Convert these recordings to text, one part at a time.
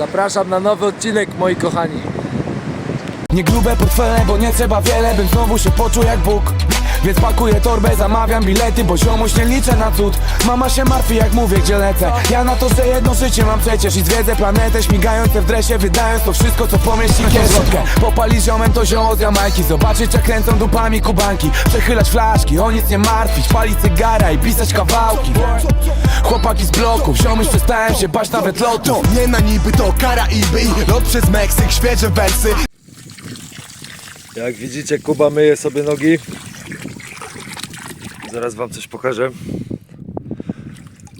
Zapraszam na nowy odcinek, moi kochani. Nie grube portfele, bo nie trzeba wiele, bym znowu się poczuł jak Bóg Więc pakuję torbę, zamawiam bilety, bo ziomuś nie liczę na cud. Mama się martwi jak mówię, gdzie lecę. Ja na to, że jedno życie mam przecież i zwiedzę planetę Śmigające w dresie, wydając to wszystko, co pomieści kieszonkę. Popalić ziomem to zioło z Jamajki Zobaczyć jak kręcą dupami kubanki. Przechylać flaszki, o nic nie martwić Palić cygara i pisać kawałki. Chłopaki z bloków, ziomuś przestałem się bać nawet lotu. To nie na niby, to Karaiby i lot przez Meksyk, świeże wersy. Jak widzicie, Kuba myje sobie nogi. Zaraz wam coś pokażę.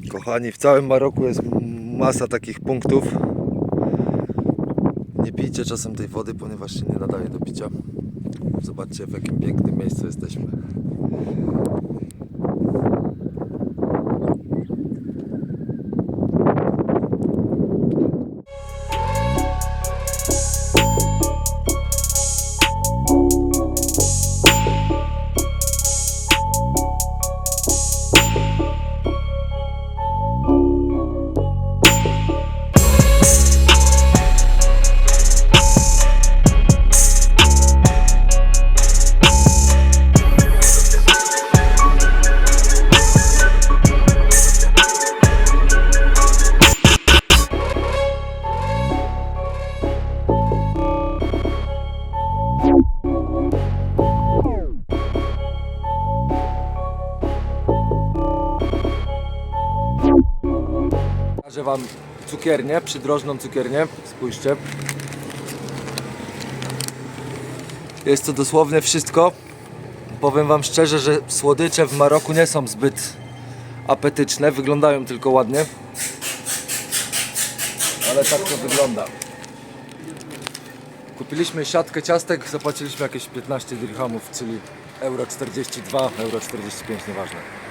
Kochani, w całym Maroku jest masa takich punktów. Nie pijcie czasem tej wody, ponieważ się nie nadaje do picia. Zobaczcie, w jakim pięknym miejscu jesteśmy. Pokażę wam cukiernię, przydrożną cukiernię. Spójrzcie. Jest to dosłownie wszystko. Powiem wam szczerze, że słodycze w Maroku nie są zbyt apetyczne, wyglądają tylko ładnie. Ale tak to wygląda. Kupiliśmy siatkę ciastek, zapłaciliśmy jakieś 15 dirhamów, czyli euro 42, euro 45, nieważne.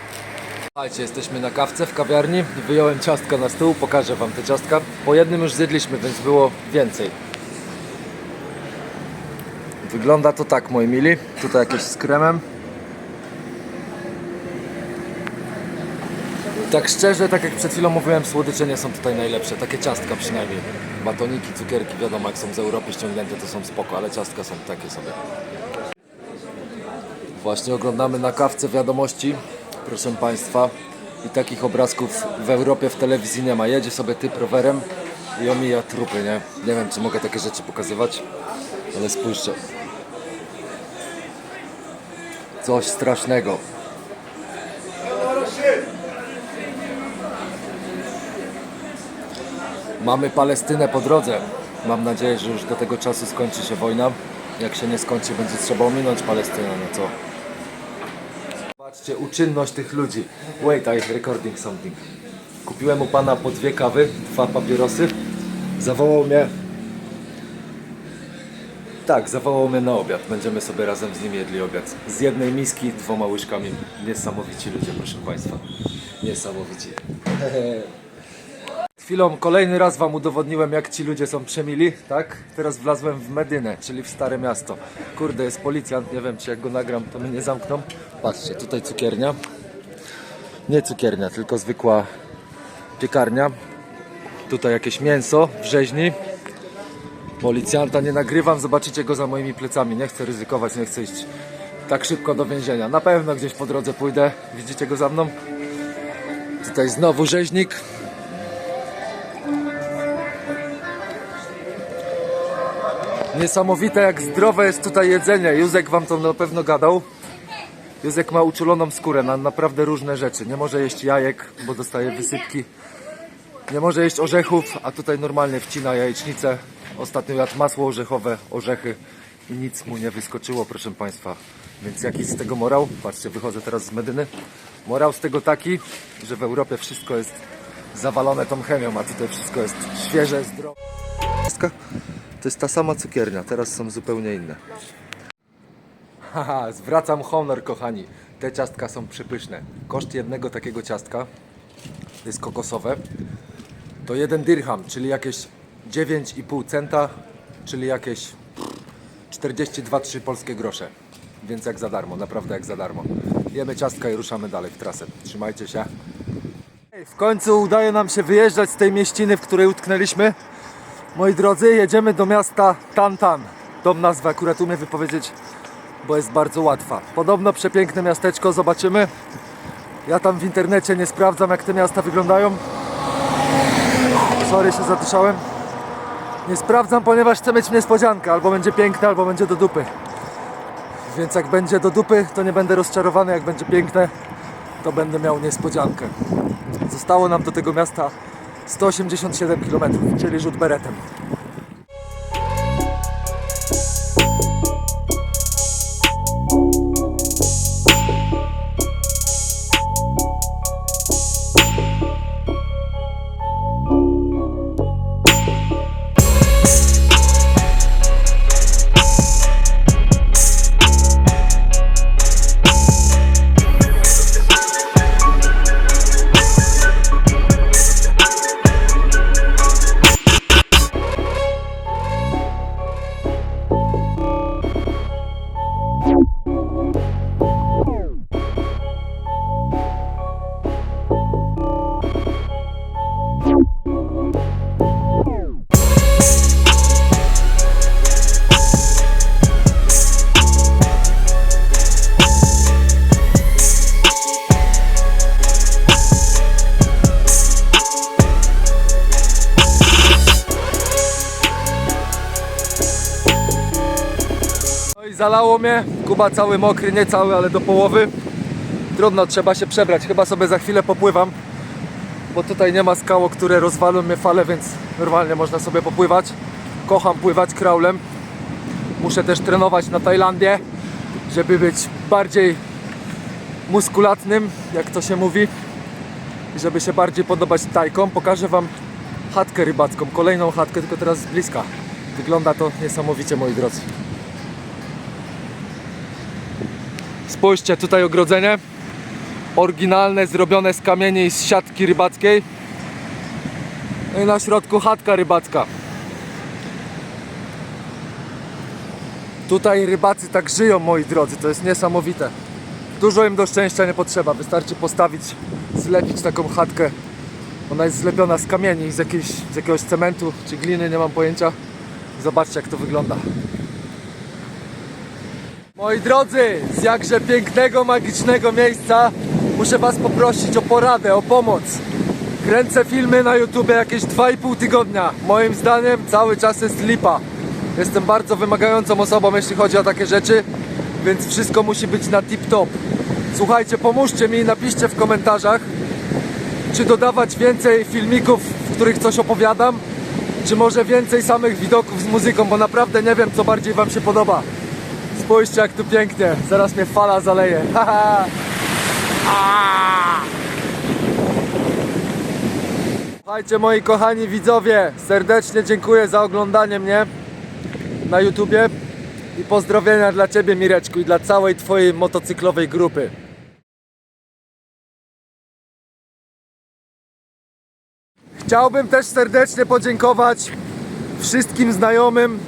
Słuchajcie, jesteśmy na kawce w kawiarni. Wyjąłem ciastka na stół, pokażę wam te ciastka. Po jednym już zjedliśmy, więc było więcej. Wygląda to tak, moi mili. Tutaj jakieś z kremem. Tak szczerze, tak jak przed chwilą mówiłem, słodycze nie są tutaj najlepsze. Takie ciastka przynajmniej. Batoniki, cukierki, wiadomo jak są z Europy ściągnięte, to są spoko, ale ciastka są takie sobie. Właśnie oglądamy na kawce wiadomości, proszę Państwa. I takich obrazków w Europie w telewizji nie ma. Jedzie sobie typ rowerem i omija trupy, nie? Nie wiem, czy mogę takie rzeczy pokazywać, ale spójrzcie. Coś strasznego. Mamy Palestynę po drodze. Mam nadzieję, że już do tego czasu skończy się wojna. Jak się nie skończy, będzie trzeba ominąć Palestynę, no co? Zobaczcie uczynność tych ludzi. Wait, I recording something. Kupiłem u pana po dwie kawy, dwa papierosy. Zawołał mnie. Tak, zawołał mnie na obiad. Będziemy sobie razem z nim jedli obiad. Z jednej miski, dwoma łyżkami. Niesamowici ludzie, proszę państwa. Niesamowici. Chwilą kolejny raz wam udowodniłem jak ci ludzie są przemili, tak? Teraz wlazłem w Medynę, czyli w Stare Miasto. Kurde, jest policjant, nie wiem czy jak go nagram to mnie nie zamkną. Patrzcie, tutaj cukiernia. Nie cukiernia, tylko zwykła piekarnia. Tutaj jakieś mięso w rzeźni. Policjanta nie nagrywam, zobaczycie go za moimi plecami. Nie chcę ryzykować, nie chcę iść tak szybko do więzienia. Na pewno gdzieś po drodze pójdę. Widzicie go za mną? Tutaj znowu rzeźnik. Niesamowite jak zdrowe jest tutaj jedzenie. Józek wam to na pewno gadał. Józek ma uczuloną skórę na naprawdę różne rzeczy. Nie może jeść jajek, bo dostaje wysypki. Nie może jeść orzechów, a tutaj normalnie wcina jajecznicę. Ostatnio jadł masło orzechowe, orzechy i nic mu nie wyskoczyło, proszę Państwa. Więc jaki z tego morał? Patrzcie, wychodzę teraz z Medyny. Morał z tego taki, że w Europie wszystko jest zawalone tą chemią, a tutaj wszystko jest świeże, zdrowe. To jest ta sama cukiernia, teraz są zupełnie inne. Haha, zwracam honor, kochani. Te ciastka są przepyszne. Koszt jednego takiego ciastka jest kokosowe. To jeden dirham, czyli jakieś 9,5 centa, czyli jakieś 42-3 polskie grosze. Więc jak za darmo, naprawdę jak za darmo. Jemy ciastka i ruszamy dalej w trasę. Trzymajcie się. W końcu udaje nam się wyjeżdżać z tej mieściny, w której utknęliśmy. Moi drodzy, jedziemy do miasta Tantan. Tą nazwę akurat umiem wypowiedzieć, bo jest bardzo łatwa. Podobno przepiękne miasteczko, zobaczymy. Ja tam w internecie nie sprawdzam, jak te miasta wyglądają. Sorry, się zadyszałem. Nie sprawdzam, ponieważ chcę mieć niespodziankę. Albo będzie piękne, albo będzie do dupy. Więc jak będzie do dupy, to nie będę rozczarowany. Jak będzie piękne, to będę miał niespodziankę. Zostało nam do tego miasta 187 km, czyli rzut beretem. Zalało mnie. Kuba cały mokry, nie cały, ale do połowy. Trudno, trzeba się przebrać. Chyba sobie za chwilę popływam, bo tutaj nie ma skał, które rozwalą mnie fale, więc normalnie można sobie popływać. Kocham pływać kraulem. Muszę też trenować na Tajlandię, żeby być bardziej muskulatnym, jak to się mówi. I żeby się bardziej podobać tajkom. Pokażę Wam chatkę rybacką, kolejną chatkę, tylko teraz z bliska. Wygląda to niesamowicie, moi drodzy. Spójrzcie, tutaj ogrodzenie. Oryginalne, zrobione z kamieni i z siatki rybackiej. No i na środku chatka rybacka. Tutaj rybacy tak żyją, moi drodzy, to jest niesamowite. Dużo im do szczęścia nie potrzeba, wystarczy postawić, zlepić taką chatkę. Ona jest zlepiona z kamieni, z, jakiejś, z jakiegoś cementu czy gliny, nie mam pojęcia. Zobaczcie jak to wygląda. Moi drodzy, z jakże pięknego, magicznego miejsca muszę Was poprosić o poradę, o pomoc. Kręcę filmy na YouTube jakieś 2,5 tygodnia. Moim zdaniem cały czas jest lipa. Jestem bardzo wymagającą osobą, jeśli chodzi o takie rzeczy, więc wszystko musi być na tip-top. Słuchajcie, pomóżcie mi, napiszcie w komentarzach, czy dodawać więcej filmików, w których coś opowiadam, czy może więcej samych widoków z muzyką, bo naprawdę nie wiem, co bardziej Wam się podoba. Spójrzcie jak tu pięknie, zaraz mnie fala zaleje. Słuchajcie moi kochani widzowie, serdecznie dziękuję za oglądanie mnie na YouTubie i pozdrowienia dla Ciebie Mireczku i dla całej Twojej motocyklowej grupy. Chciałbym też serdecznie podziękować wszystkim znajomym,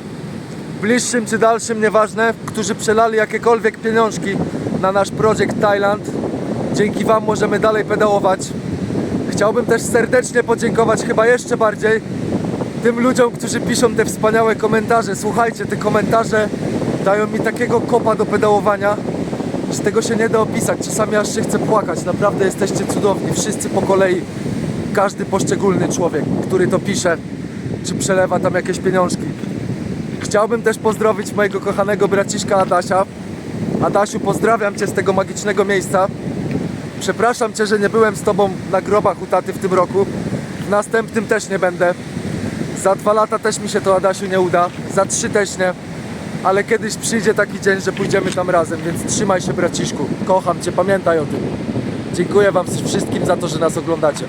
bliższym czy dalszym, nieważne, którzy przelali jakiekolwiek pieniążki na nasz projekt Thailand. Dzięki Wam możemy dalej pedałować. Chciałbym też serdecznie podziękować chyba jeszcze bardziej tym ludziom, którzy piszą te wspaniałe komentarze. Słuchajcie, te komentarze dają mi takiego kopa do pedałowania, że tego się nie da opisać. Czasami aż się chce płakać. Naprawdę jesteście cudowni, wszyscy po kolei. Każdy poszczególny człowiek, który to pisze, czy przelewa tam jakieś pieniążki. Chciałbym też pozdrowić mojego kochanego braciszka Adasia. Adasiu, pozdrawiam Cię z tego magicznego miejsca. Przepraszam Cię, że nie byłem z Tobą na grobach u taty w tym roku. W następnym też nie będę. Za dwa lata też mi się to, Adasiu, nie uda. Za trzy też nie. Ale kiedyś przyjdzie taki dzień, że pójdziemy tam razem, więc trzymaj się, braciszku. Kocham Cię, pamiętaj o tym. Dziękuję Wam wszystkim za to, że nas oglądacie.